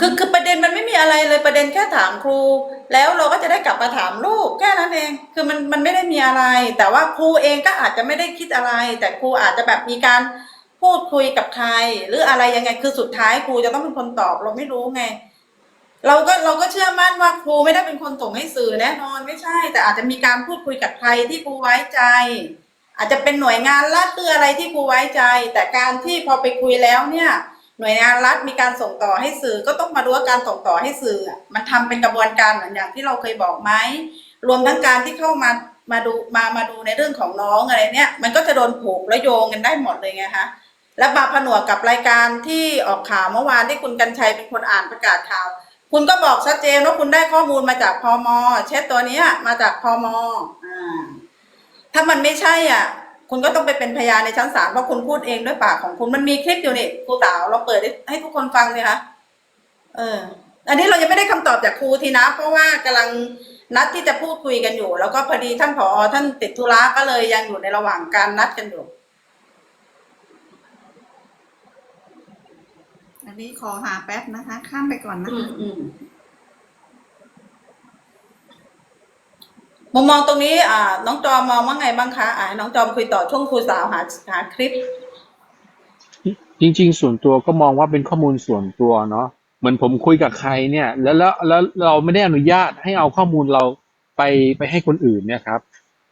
คือคือประเด็นมันไม่มีอะไรเลยประเด็นแค่ถามครู แล้วเราก็จะได้กลับมาถามลูกแค่นั้นเอง คือมันมันไม่ได้มีอะไร แต่ว่าครูเองก็อาจจะไม่ได้คิดอะไร แต่ครูอาจจะแบบมีการพูดคุยกับใคร หรืออะไรยังไงคือสุดท้ายครูจะต้องเป็นคนตอบเราไม่รู้ไง เราก็เราก็เชื่อมั่นว่าครูไม่ได้เป็นคนส่งให้สื่อแน่นอนไม่ใช่ แต่อาจจะมีการพูดคุยกับใครที่ครูไว้ใจ อาจจะเป็นหน่วยงานรัฐหรืออะไรที่ครูไว้ใจ แต่การที่พอไปคุยแล้วเนี่ย หน่วยงานรัฐมีการส่งต่อให้สื่อก็ต้องมาดูว่าการส่งต่อให้สื่อ มันทำเป็นกระบวนการเหมือนอย่างที่เราเคยบอกไหมรวมทั้งการที่เข้ามามาดูมามาดูในเรื่องของน้องอะไรเนี่ยมันก็จะโดนผูกและโยงกันได้หมดเลยไงคะแล้วมาผนวกกับรายการที่ออกข่าวเมื่อวานที่คุณกัญชัยเป็นคนอ่านประกาศข่าว คุณก็บอกชัดเจนว่าคุณได้ข้อมูลมาจากพมเช็ดตัวนี้มาจากพมอ่าถ้ามันไม่ใช่อะ คุณก็ต้องไปเป็นพยานในชั้นศาลเพราะคุณพูดเองด้วยปากของคุณมันมีคลิปอยู่นี่ครูสาวเราเปิดให้ให้ทุกคนฟังเลยคะเออ อันนี้เรายังไม่ได้คำตอบจากครูทีนะ เพราะว่ากำลังนัดที่จะพูดคุยกันอยู่ แล้วก็พอดีท่านผอท่านติดธุระก็เลยยังอยู่ในระหว่างการนัดกันอยู่ อันนี้ขอหาแป๊บนะคะ ข้ามไปก่อนนะอืคะ มอืมมุมมองตรงนี้อ่าน้องจอมมองว่าไงบ้างคะอ่าน้องจอมคุยต่อช่วงครูสาวหาหาคลิป จริง ๆ ส่วนตัวก็มองว่าเป็นข้อมูลส่วนตัวเนาะเหมือนผมคุยกับใครเนี่ย แล้วแล้วแล้วเราไม่ได้อนุญาตให้เอาข้อมูลเราไปไปให้คนอื่นเนี่ยครับ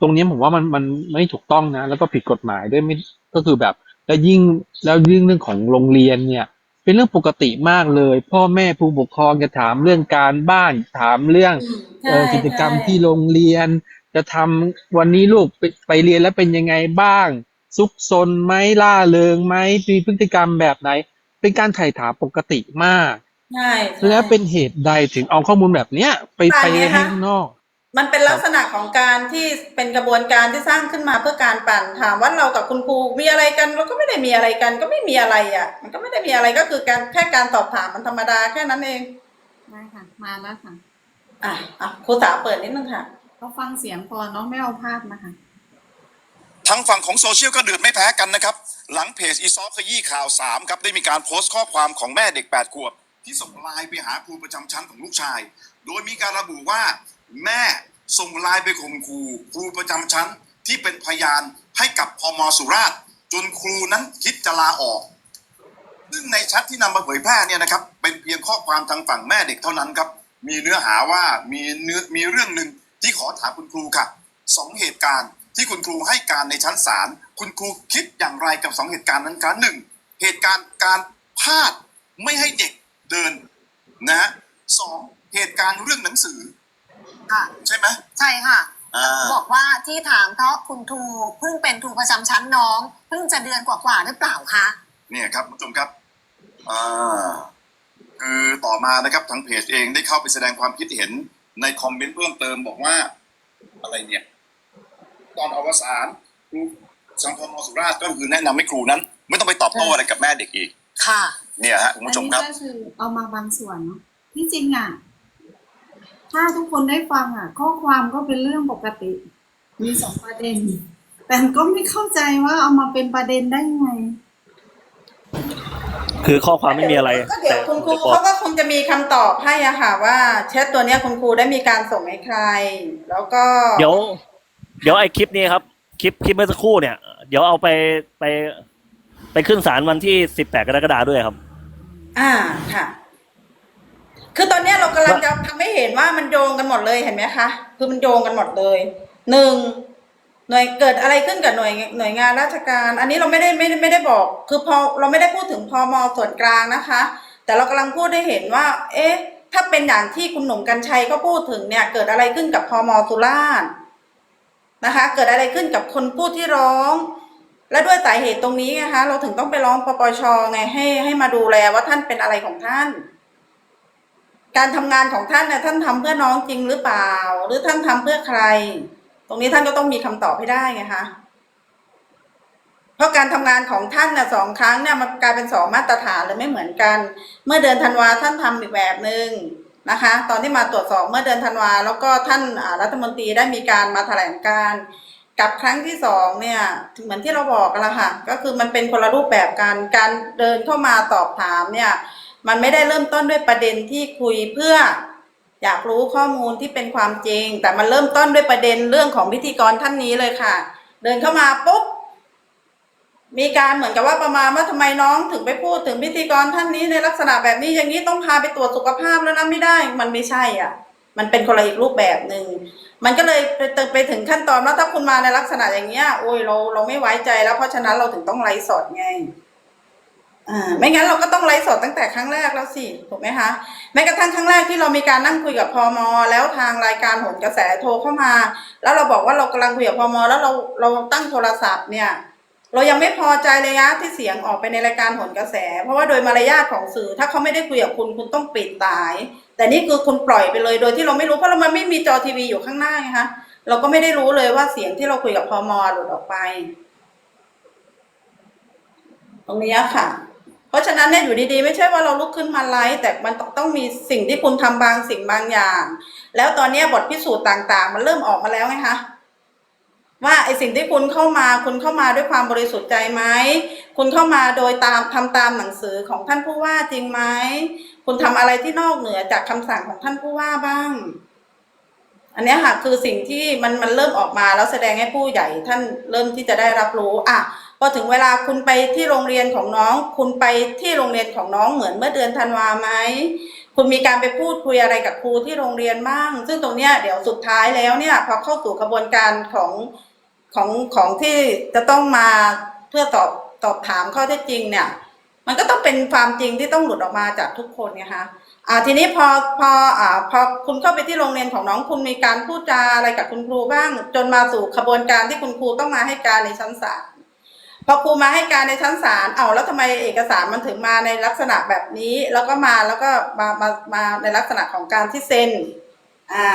ตรงนี้ผมว่ามันมันไม่ถูกต้องนะ แล้วก็ผิดกฎหมายด้วยไม่ก็คือแบบ แล้วยิ่งแล้วยิ่งเรื่องของโรงเรียนเนี่ย เป็นเรื่องปกติมากเลย พ่อแม่ผู้ปกครองจะถามเรื่องการบ้านถามเรื่องใช่เอ่อกิจกรรมใช่ ที่โรงเรียน จะทำวันนี้ลูกไปไปเรียนแล้วเป็นยังไงบ้าง ซุกซนไหมล่าเริงไหมมีพฤติกรรมแบบไหน เป็นการถ่ายถามปกติมาก ใช่ใช่ แล้วเป็นเหตุใดถึงเอาข้อมูลแบบเนี้ย ไปต่างไปไงให้คะ ข้างนอก มันเป็นลักษณะของการที่เป็นกระบวนการที่สร้างขึ้นมาเพื่อการปั่นถามว่าเรากับคุณครูมีอะไรกันเราก็ไม่ได้มีอะไรกัน ก็ไม่มีอะไรอะ มันก็ไม่ได้มีอะไรก็คือการแค่การตอบถามมันธรรมดาแค่นั้นเองได้ค่ะ มาแล้วค่ะ อะอะครูสาวเปิดนิดนึงค่ะเขาฟังเสียงพอเนาะไม่เอาภาพนะคะทางฝั่งของโซเชียลก็เดือดไม่แพ้กันนะครับ หลังเพจอีซอฟขยี้ข่าว3ครับได้มีการโพสต์ข้อความของแม่เด็ก 8 ขวบ ที่ส่งไลน์ไปหาครูประจำชั้นของลูกชาย โดยมีการระบุว่าแม่ส่งไลน์ไปข่มขู่ครูประจำชั้นที่เป็นพยานให้กับพมสุราษฎร์จนครูนั้นคิดจะลาออก ซึ่งในแชทที่นำมาเผยแพร่เนี่ยนะครับ เป็นเพียงข้อความทางฝั่งแม่เด็กเท่านั้นครับ มีเนื้อหาว่ามีเนื้อมีเรื่องหนึ่งที่ขอถามคุณครูค่ะสองเหตุการณ์ที่คุณครูให้การในชั้นศาลคุณครูคิดอย่างไรกับสองเหตุการณ์นั้นคะหนึ่งเหตุการณ์การพาดไม่ให้เด็ก เดินนะฮะสองเหตุการณ์เรื่องหนังสือ ค่ะ ใช่ไหมใช่ค่ะ อ่า บอกว่าที่ถามเพราะคุณครูเพิ่งเป็นครูประจำชั้นน้องเพิ่งจะเดือนกว่าๆหรือเปล่าคะเนี่ยครับคุณผู้ชมครับอ่าคือต่อมานะครับทางเพจเองได้เข้าไปแสดงความคิดเห็นในคอมเมนต์เพิ่มเติมบอกว่า อะไรเนี่ย ตอนอวสานครูสังคมสุราษฎร์ก็คือแนะนำให้ครูนั้น ไม่ต้องไปตอบโต้อะไรกับแม่เด็กอีก ค่ะ เนี่ยฮะคุณผู้ชมครับ อันนี้ก็คือเอามาบางส่วนเนาะที่จริงอะ ถ้าทุกคนได้ฟังอะ ข้อความก็เป็นเรื่องปกติ มีสองประเด็น แต่ก็ไม่เข้าใจว่าเอามาเป็นประเด็นได้ไง คือข้อความไม่มีอะไรก็เดี๋ยวคุณครูแต่เขาก็คงจะมีคำตอบให้อะค่ะ ว่าแชทตัวเนี้ยคุณครูได้มีการส่งให้ใคร แล้วก็เดี๋ยว เดี๋ยวไอ้คลิปนี้ครับ คลิปคลิปเมื่อสักครู่เนี่ย เดี๋ยวเอาไปไป ไปขึ้นศาลวันที่สิบแปดกรกฎาคมด้วยครับ อ่าค่ะ คือตอนเนี้ยเรากำลังจะทำให้เห็นว่ามันโยงกันหมดเลยเห็นไหมคะ คือมันโยงกันหมดเลยหนึ่งหน่วยเกิดอะไรขึ้นกับหน่วยหน่วยงานราชการ อันนี้เราไม่ได้ไม่ได้ไม่ได้บอก คือพอเราไม่ได้พูดถึงพมส่วนกลางนะคะ แต่เรากำลังพูดให้เห็นว่า เอ๊ะ ถ้าเป็นอย่างที่คุณหนุ่มกัญชัยก็พูดถึงเนี่ย เกิดอะไรขึ้นกับพมสุราษฎร์นะคะ เกิดอะไรขึ้นกับคนผู้ที่ร้อง และด้วยสาเหตุตรงนี้นะคะ เราถึงต้องไปร้องปปชไงให้ให้มาดูแลว่าท่านเป็นอะไรของท่าน การทำงานของท่านเนี่ยท่านทำเพื่อน้องจริงหรือเปล่า หรือท่านทำเพื่อใคร ตรงนี้ท่านก็ต้องมีคำตอบให้ได้ไงคะเพราะการทำงานของท่านเนี่ยสองครั้งเนี่ยมันกลายเป็นสองมาตรฐานเลยไม่เหมือนกัน เมื่อเดือนธันวาท่านทำอีกแบบหนึ่งนะคะ ตอนที่มาตรวจสอบเมื่อเดือนธันวาแล้วก็ท่านรัฐมนตรีได้มีการมาแถลงการ กับครั้งที่สองเนี่ยเหมือนที่เราบอกกันละค่ะ ก็คือมันเป็นคนละรูปแบบกันการเดินเข้ามาตอบถามเนี่ย มันไม่ได้เริ่มต้นด้วยประเด็นที่คุยเพื่อ อยากรู้ข้อมูลที่เป็นความจริง แต่มันเริ่มต้นด้วยประเด็นเรื่องของพิธีกรท่านนี้เลยค่ะ เดินเข้ามาปุ๊บมีการเหมือนกับว่าประมาณว่าทำไมน้องถึงไปพูดถึงพิธีกรท่านนี้ในลักษณะแบบนี้อย่างนี้ต้องพาไปตรวจสุขภาพแล้วนะไม่ได้ มันไม่ใช่อะ มันเป็นคนละอีกรูปแบบหนึ่ง มันก็เลยไปตึงไปถึงขั้นตอนว่าถ้าคุณมาในลักษณะอย่างเงี้ย โอ้ยเราเราไม่ไว้ใจแล้วเพราะฉะนั้นเราถึงต้องไลฟ์สดไงอ่าไม่งั้นเราก็ต้องไลฟ์สดตั้งแต่ครั้งแรกแล้วสิถูกไหมคะแม้กระทั่งครั้งแรกที่เรามีการนั่งคุยกับพมแล้วทางรายการหนกระแสโทรเข้ามา แล้วเราบอกว่าเรากำลังคุยกับพมแล้วเราเราตั้งโทรศัพท์เนี่ย เรายังไม่พอใจเลยนะที่เสียงออกไปในรายการหนกระแส เพราะว่าโดยมารยาทของสื่อ ถ้าเขาไม่ได้คุยกับคุณคุณต้องปิดสาย แต่นี่คือคุณปล่อยไปเลยโดยที่เราไม่รู้เพราะเรามันไม่มีจอทีวีอยู่ข้างหน้าไงคะเราก็ไม่ได้รู้เลยว่าเสียงที่เราคุยกับพมหลุดออกไป ตรงนี้ค่ะ เพราะฉะนั้นเนี่ยอยู่ดีๆ ไม่ใช่ว่าเราลุกขึ้นมาไลฟ์แต่มันต้องมีสิ่งที่คุณทำบางสิ่งบางอย่าง แล้วตอนนี้บทพิสูจน์ต่าง ๆ มันเริ่มออกมาแล้วไงคะ ว่าไอสิ่งที่คุณเข้ามาคุณเข้ามาด้วยความบริสุทธิ์ใจไหมคุณเข้ามาโดยตามทำตามหนังสือของท่านผู้ว่าจริงไหมคุณทำอะไรที่นอกเหนือจากคำสั่งของท่านผู้ว่าบ้าง อันนี้ค่ะคือสิ่งที่มันมันเริ่มออกมาแล้วแสดงให้ผู้ใหญ่ท่านเริ่มที่จะได้รับรู้อะพอถึงเวลาคุณไปที่โรงเรียนของน้อง คุณไปที่โรงเรียนของน้องเหมือนเมื่อเดือนธันวาไหมคุณมีการไปพูดคุยอะไรกับครูที่โรงเรียนบ้าง ซึ่งตรงเนี้ยเดี๋ยวสุดท้ายแล้วเนี่ยพอเข้าสู่กระบวนการของ ของของที่จะต้องมาเพื่อตอบตอบถามข้อเท็จจริงเนี่ย มันก็ต้องเป็นความจริงที่ต้องหลุดออกมาจากทุกคนไงคะอ่าทีนี้พอพออ่าพอคุณเข้าไปที่โรงเรียนของน้องคุณมีการพูดจาอะไรกับคุณครูบ้าง จนมาสู่ขบวนการที่คุณครูต้องมาให้การในชั้นศาลพอครูมาให้การในชั้นศาลเอาแล้วทำไมเอกสารมันถึงมาในลักษณะแบบนี้ แล้วก็มาแล้วก็มามามาในลักษณะของการที่เซ็นอ่า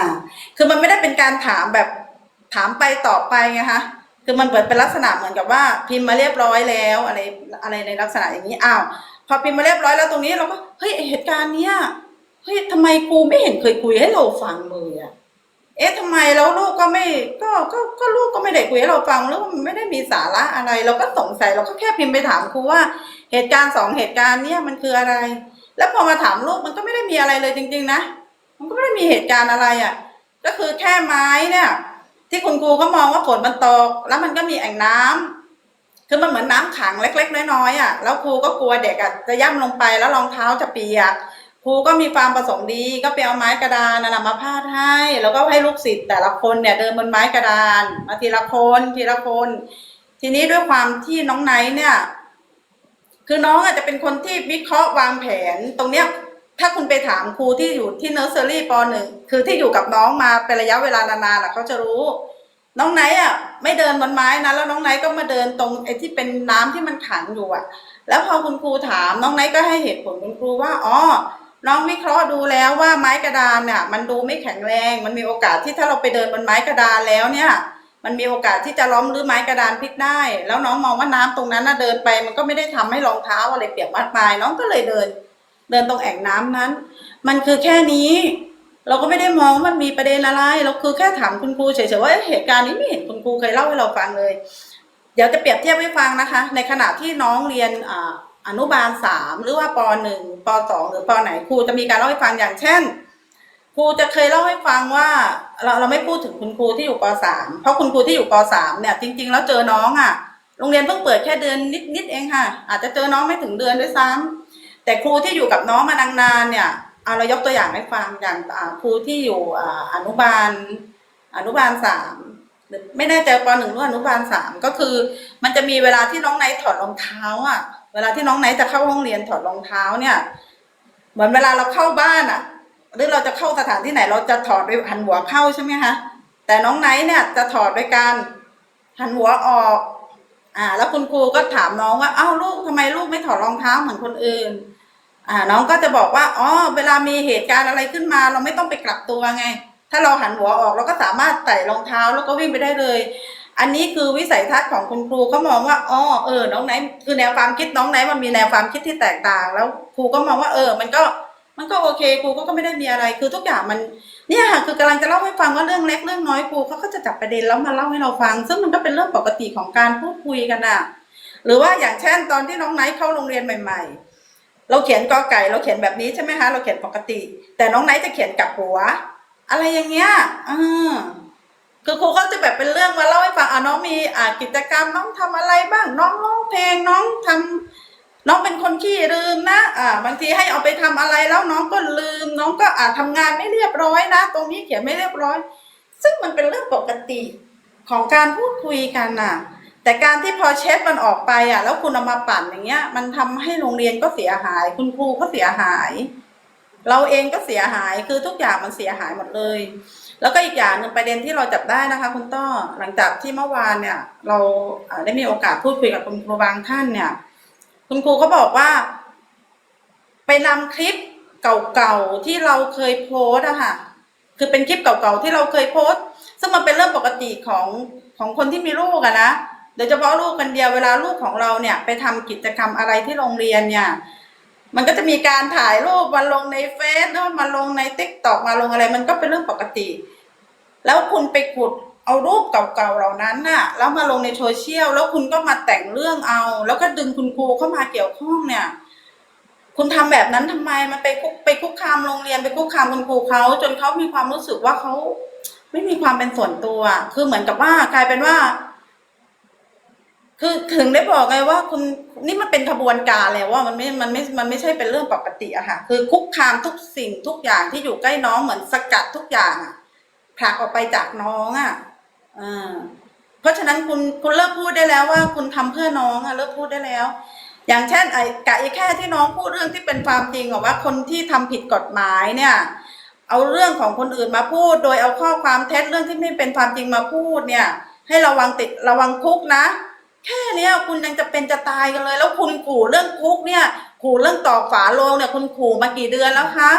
คือมันไม่ได้เป็นการถามแบบ ถามไปตอบไปไงคะคือมันเปิดเป็นลักษณะเหมือนกับว่า พิมพ์มาเรียบร้อยแล้วอะไรอะไรในลักษณะอย่างนี้อ้าวพอพิมพ์มาเรียบร้อยแล้วตรงนี้เราก็เฮ้ยเหตุการณ์เนี้ยเฮ้ยทำไมครูไม่เห็นเคยคุยให้เราฟังเลยอะเอ๊ะทำไมแล้วลูกก็ไม่ก็ก็ก็ลูกก็ไม่ได้คุยให้เราฟังแล้วมันไม่ได้มีสาระอะไร เราก็สงสัยเราก็แค่พิมพ์ไปถามครูว่าเหตุการณ์สองเหตุการณ์เนี้ยมันคืออะไร แล้วพอมาถามลูกมันก็ไม่ได้มีอะไรเลยจริง ๆ นะมันก็ไม่ได้มีเหตุการณ์อะไรอะก็คือแค่ไม้เนี่ย ที่คุณครูเขามองว่าฝนมันตก แล้วมันก็มีแอ่งน้ำคือมันเหมือนน้ำขังเล็ก ๆ น้อยๆอะแล้วครูก็กลัวเด็กอะจะย่ำลงไปแล้วรองเท้าจะเปียกครูก็มีความประสงค์ดีก็ไปเอาไม้กระดานนะนะมาพาดให้ แล้วก็ให้ลูกศิษย์แต่ละคนเนี่ยเดินบนไม้กระดานมาทีละคนทีละคน ทีนี้ด้วยความที่น้องไนท์เนี่ย คือน้องอาจจะเป็นคนที่วิเคราะห์วางแผน ตรงเนี้ย ถ้าคุณไปถามครูที่อยู่ที่เนอร์เซอรี่ปหนึ่งคือที่อยู่กับน้องมาเป็นระยะเวลานานๆอะเขาจะรู้ น้องไนท์อะ ไม่เดินบนไม้นะแล้วน้องไนท์ก็มาเดินตรงไอ้ที่เป็นน้ำที่มันขังอยู่อะ แล้วพอคุณครูถามน้องไนท์ก็ให้เหตุผลคุณครูว่าอ๋อน้องวิเคราะห์ดูแล้วว่าไม้กระดานเนี่ยมันดูไม่แข็งแรง มันมีโอกาสที่ถ้าเราไปเดินบนไม้กระดานแล้วเนี่ย มันมีโอกาสที่จะล้มหรือไม้กระดานพลิกได้ แล้วน้องมองว่าน้ำตรงนั้นน่ะเดินไป มันก็ไม่ได้ทำให้รองเท้าอะไรเปียกมากมายน้องก็เลยเดิน เดินตรงแอ่งน้ำนั้น มันคือแค่นี้ เราก็ไม่ได้มองว่ามันมีประเด็นอะไร เราคือแค่ถามคุณครูเฉยๆว่าเหตุการณ์นี้ไม่เห็นคุณครูเคยเล่าให้เราฟังเลย เดี๋ยวจะเปรียบเทียบให้ฟังนะคะ ในขณะที่น้องเรียนอนุบาลสามหรือว่าปหนึ่งปสองหรือปไหนครูจะมีการเล่าให้ฟังอย่างเช่นครูจะเคยเล่าให้ฟังว่าเราเราไม่พูดถึงคุณครูที่อยู่ปสามเพราะคุณครูที่อยู่ปสามเนี่ยจริง ๆ แล้วเจอน้องอะโรงเรียนเพิ่งเปิดแค่เดือนนิดๆเองค่ะ อาจจะเจอน้องไม่ถึงเดือนด้วยซ้ำ แต่ครูที่อยู่กับน้องมานานๆเนี่ยเอาเรายกตัวอย่างให้ฟังอย่างครูที่อยู่อนุบาล อนุบาลสามไม่แน่ใจปหนึ่งหรืออนุบาลสามก็คือ มันจะมีเวลาที่น้องไนท์ถอดรองเท้าอะ เวลาที่น้องไนท์จะเข้าห้องเรียนถอดรองเท้าเนี่ย เหมือนเวลาเราเข้าบ้านอะ หรือเราจะเข้าสถานที่ไหนเราจะถอดด้วยหันหัวเข้าใช่ไหมคะแต่น้องไนท์เนี่ยจะถอดโดยการหันหัวออก อ่า แล้วคุณครูก็ถามน้องว่า เอ้าลูกทำไมลูกไม่ถอดรองเท้าเหมือนคนอื่น อ่าน้องก็จะบอกว่าอ๋อเวลามีเหตุการณ์อะไรขึ้นมา เราไม่ต้องไปกลับตัวไง ถ้าเราหันหัวออกเราก็สามารถใส่รองเท้าแล้วก็วิ่งไปได้เลย อันนี้คือวิสัยทัศน์ของคุณครูเขามองว่าอ๋อเออ น้องไหนคือแนวความคิดน้องไหนมันมีแนวความคิดที่แตกต่าง แล้วครูก็มองว่าเออ มันก็มันก็โอเคครูก็ไม่ได้มีอะไร คือทุกอย่างมันเนี่ยค่ะคือกำลังจะเล่าให้ฟังว่าเรื่องเล็กเรื่องน้อยครูเขาก็จะจับประเด็นแล้วมาเล่าให้เราฟัง ซึ่งมันก็เป็นเรื่องปกติของการพูดคุยกันอะหรือว่าอย่างเช่นตอนที่น้องไนท์เข้าโรงเรียนใหม่ ๆ เราเขียนกอไก่เราเขียนแบบนี้ใช่ไหมคะ เราเขียนปกติ แต่น้องไนท์จะเขียนกลับหัว อะไรอย่างเงี้ยอคือครูเขาจะแบบเป็นเรื่องมาเล่าให้ฟังอะน้องมีอ่ากิจกรรมน้องทำอะไรบ้าง น้องร้องเพลงน้องทำน้องเป็นคนขี้ลืมนะ อ่า บางทีให้เอาไปทำอะไรแล้วน้องก็ลืม น้องก็อ่าทำงานไม่เรียบร้อยนะ ตรงนี้เขียนไม่เรียบร้อย ซึ่งมันเป็นเรื่องปกติของการพูดคุยกันน่ะ แต่การที่พอเช็ดมันออกไปอะ แล้วคุณเอามาปั่นอย่างเงี้ย มันทำให้โรงเรียนก็เสียหาย คุณครูก็เสียหาย เราเองก็เสียหายคือทุกอย่างมันเสียหายหมดเลย แล้วก็อีกอย่างหนึ่งประเด็นที่เราจับได้นะคะ คุณต้อหลังจากที่เมื่อวานเนี่ย เราได้มีโอกาสพูดคุยกับคุณครูบางท่านเนี่ย คุณครูก็บอกว่า ไปนำคลิปเก่าๆที่เราเคยโพสอะค่ะคือเป็นคลิปเก่าๆที่เราเคยโพสซึ่งมันเป็นเรื่องปกติของของคนที่มีลูกอะนะ ดยเฉพาะลูกคนเดียวเวลาลูกของเราเนี่ยไปทำกิจกรรมอะไรที่โรงเรียนเนี่ยมันก็จะมีการถ่ายรูปมาลงในเฟซหรือว่ามาลงในติ๊กตอกมาลงอะไร มันก็เป็นเรื่องปกติ แล้วคุณไปขุดเอารูปเก่าๆเหล่านั้นน่ะแล้วมาลงในโซเชียลแล้วคุณก็มาแต่งเรื่องเอา แล้วก็ดึงคุณครูเข้ามาเกี่ยวข้องเนี่ย คุณทำแบบนั้นทำไมมันไปคุกไปคุกคามโรงเรียนไปคุกคามคุณครูเขาจนเขามีความรู้สึกว่าเขาไม่มีความเป็นส่วนตัว คือเหมือนกับว่ากลายเป็นว่า คือถึงได้บอกไงว่าคุณนี่มันเป็นขบวนการแล้วว่ามันไม่ มันไม่ มันไม่ใช่เป็นเรื่องปกติอะค่ะ คือคุกคามทุกสิ่งทุกอย่างที่อยู่ใกล้น้องเหมือนสกัดทุกอย่างอะผลักออกไปจากน้องอะอ่าเพราะฉะนั้นคุณคุณเลิกพูดได้แล้วว่าคุณทำเพื่อน้องอะเลิกพูดได้แล้ว อย่างเช่นไอ้กะไอ้แค่ที่น้องพูดเรื่องที่เป็นความจริงอะว่าคนที่ทำผิดกฎหมายเนี่ย เอาเรื่องของคนอื่นมาพูด โดยเอาข้อความเท็จเรื่องที่ไม่เป็นความจริงมาพูดเนี่ย ให้ระวังติดระวังคุกนะ แค่เนี้ยคุณยังจะเป็นจะตายกันเลย แล้วคุณขู่เรื่องคุกเนี่ย ขู่เรื่องตอกฝาโลงเนี่ย คุณขู่มากี่เดือนแล้วคะ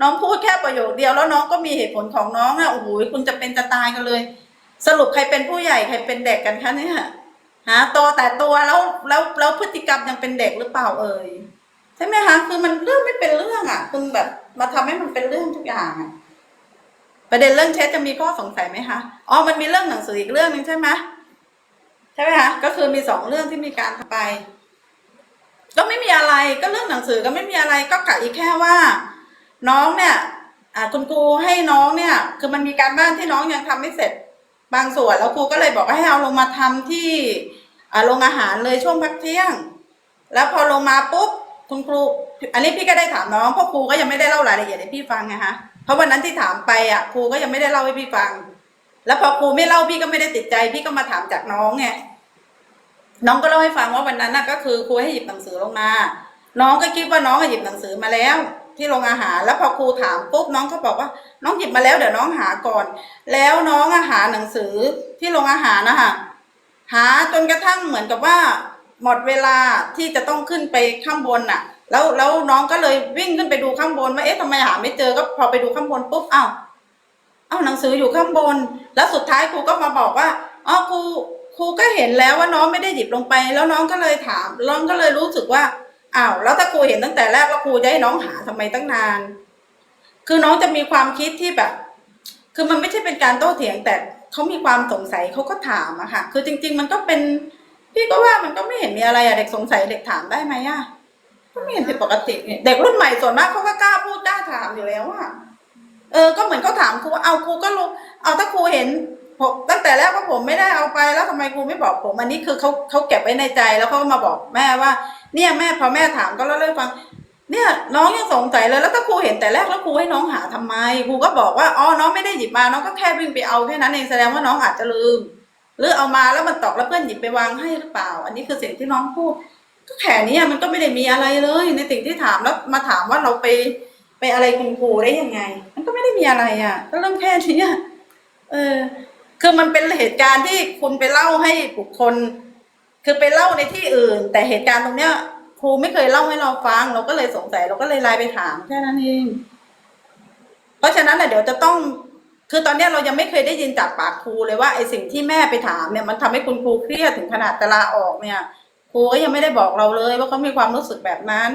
น้องพูดแค่ประโยคเดียวแล้วน้องก็มีเหตุผลของน้องอะโอ้โหคุณจะเป็นจะตายกันเลย สรุปใครเป็นผู้ใหญ่ใครเป็นเด็กกันคะเนี่ยฮะโตแต่ตัวแล้วแล้วแล้วพฤติกรรมยังเป็นเด็กหรือเปล่าเอ่ยใช่ไหมคะคือมันเรื่องไม่เป็นเรื่องอะคุณแบบมาทำให้มันเป็นเรื่องทุกอย่างอะประเด็นเรื่องเช็ดจะมีข้อสงสัยไหมคะอ๋อมันมีเรื่องหนังสืออีกเรื่องหนึ่งใช่ไหม ช่ไหมคะก็คือมีสองเรื่องที่มีการทำไป ก็ไม่มีอะไรก็เรื่องหนังสือก็ไม่มีอะไรก็กะอีกแค่ว่า น้องเนี่ยคุณครูให้น้องเนี่ย คือมันมีการบ้านที่น้องยังทำไม่เสร็จบางส่วนแล้วครูก็เลยบอกว่าให้เอาลงมาทำที่โรงอาหารเลยช่วงพักเที่ยง แล้วพอลงมาปุ๊บคุณครู อันนี้พี่ก็ได้ถามน้องเพราะครูก็ยังไม่ได้เล่ารายละเอียดให้พี่ฟังไงคะเพราะวันนั้นที่ถามไปอะครูก็ยังไม่ได้เล่าให้พี่ฟัง แล้วพอครูไม่เล่าพี่ก็ไม่ได้ติดใจ พี่ก็มาถามจากน้องไง น้องก็เล่าให้ฟังว่าวันนั้นน่ะก็คือครูให้หยิบหนังสือลงมา น้องก็คิดว่าน้องหยิบหนังสือมาแล้ว ที่โรงอาหาร แล้วพอครูถามปุ๊บน้องก็บอกว่า น้องหยิบมาแล้วเดี๋ยวน้องหาก่อน แล้วน้องอหาหนังสือที่โรงอาหารนะคะหาจนกระทั่งเหมือนกับว่า หมดเวลาที่จะต้องขึ้นไปข้างบนน่ะ แล้วแล้วน้องก็เลยวิ่งขึ้นไปดูข้างบนว่าเอ๊ะทำไมหาไม่เจอก็พอไปดูข้างบนปุ๊บอ้าวเอ้าหนังสืออยู่ข้างบน แล้วสุดท้ายครูก็มาบอกว่าอ๋อครู ครูก็เห็นแล้วว่าน้องไม่ได้หยิบลงไป แล้วน้องก็เลยถาม น้องก็เลยรู้สึกว่าอ้าวแล้วถ้าครูเห็นตั้งแต่แรกแล้วครูจะให้น้องหาทำไมตั้งนาน คือน้องจะมีความคิดที่แบบ คือมันไม่ใช่เป็นการโต้เถียงแต่เขามีความสงสัยเขาก็ถามอะค่ะ คือจริง ๆ มันก็เป็นพี่ก็ว่ามันก็ไม่เห็นมีอะไรอะเด็กสงสัยเด็กถามได้ไหมอะก็ไม่เห็นผิดปกตินี่เด็กรุ่นใหม่ส่วนมากเขาก็กล้าพูดกล้าถามอยู่แล้วอะเออ ก็เหมือนเขาถามครูว่าเอาครูก็รู้เอาถ้าครูเห็น ผมตั้งแต่แรกว่าผมไม่ได้เอาไปแล้วทำไมครูไม่บอกผมอันนี้คือเขาเขาเก็บไว้ในใจแล้วเขาก็มาบอกแม่ว่า เนี่ยแม่พอแม่ถามก็เล่าให้ฟัง เนี่ยน้องยังสงสัยเลยแล้วถ้าครูเห็นแต่แรกแล้วครูให้น้องหาทำไมครูก็บอกว่าอ๋อน้องไม่ได้หยิบมาน้องก็แค่วิ่งไปเอาแค่นั้นเองแสดงว่าน้องอาจจะลืม หรือเอามาแล้วมันตกแล้วเพื่อนหยิบไปวางให้หรือเปล่า อันนี้คือสิ่งที่น้องพูดก็แค่นี้มันก็ไม่ได้มีอะไรเลย ในสิ่งที่ถามแล้วมาถามว่าเราไปไปอะไรคุณครูได้ยังไง มันก็ไม่ได้มีอะไรอะ ก็เรื่องแค่นี้เออ คือมันเป็นเหตุการณ์ที่คุณไปเล่าให้บุคคล คือไปเล่าในที่อื่น แต่เหตุการณ์ตรงเนี้ย ครูไม่เคยเล่าให้เราฟัง เราก็เลยสงสัยเราก็เลยไลน์ไปถามแค่นั้นเองเพราะฉะนั้นน่ะเดี๋ยวจะต้อง คือตอนเนี้ยเรายังไม่เคยได้ยินจากปากครูเลยว่าไอ้สิ่งที่แม่ไปถามเนี่ยมันทำให้คุณครูเครียดถึงขนาดจะลาออกเนี่ย ครูก็ยังไม่ได้บอกเราเลย ว่าเขามีความรู้สึกแบบนั้น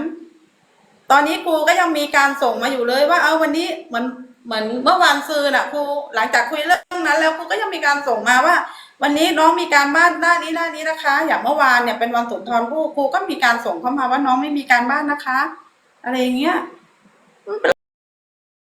ตอนนี้ครูก็ยังมีการส่งมาอยู่เลยว่า เอาวันนี้เหมือน เหมือนเมื่อวานซืนน่ะครูหลังจากคุยเรื่องนั้น แล้วครูก็ยังมีการส่งมาว่า วันนี้น้องมีการบ้านด้านนี้ด้านนี้นะคะ อย่างเมื่อวานเนี่ยเป็นวันสุนทรภู่ครูก็มีการส่งเข้ามาว่าน้องไม่มีการบ้านนะคะ อะไรอย่างเงี้ย